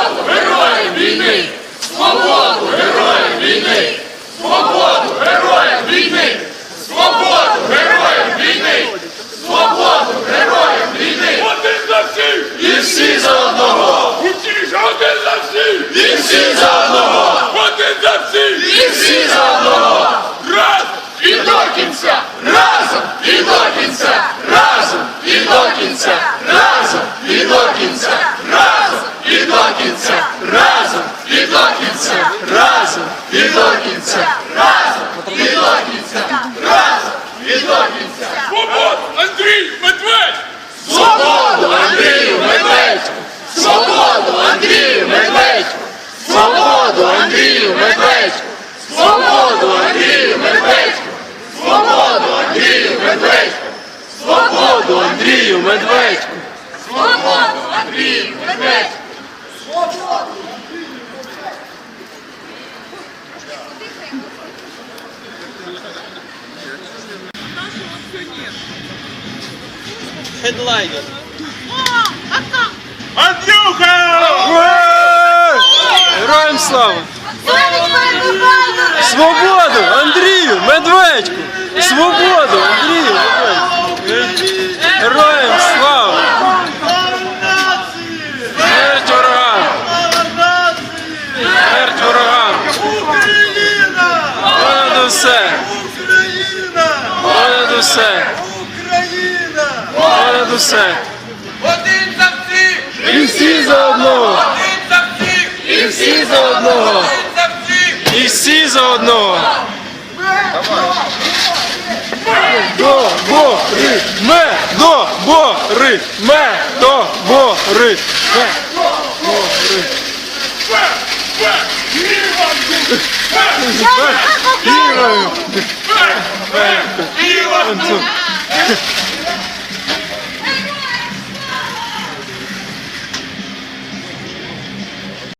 Свободу героям війни! Свободу героям війни! Свободу героям війни! Свободу героям війни! Свободу героям війни! Один за всіх! І всі за одного! Усі ж один за всіх! І всі за одного! Один за всіх! І всі за одного! Раз! І до кінця! Разом! І до кінця! Разом! І до кінця! Разом! І до кінця! Разом! І до кінця! Разом! І до кінця! Разом! І до кінця! Разом! І до кінця! Андрій! Медведь! Свободу Андрію Медведьку! Свободу Андрію Медведьку! Свободу Андрію Медведьку! Свободу Андрію Медведьку! Свободу Андрію Медведьку! Свободу Андрію Медведьку! Свободу Андрію Медведьку! Хедлайнер. Андрюха! Героям слава! Свободу! Андрію! Медведьку! Свободу! Андрію! Медведьку! Героям слава! Смерть ворогам! Смерть ворогам! Україна! Понад усе! Україна! Понад усе! Україна! Понад усе! Один за всіх! І всі за одного! Один за всіх! І всі за одного! Один за всіх! І всі за одного! До бори! Ме до бори! Ме до бори! Ме до бори! Іван! Anzug.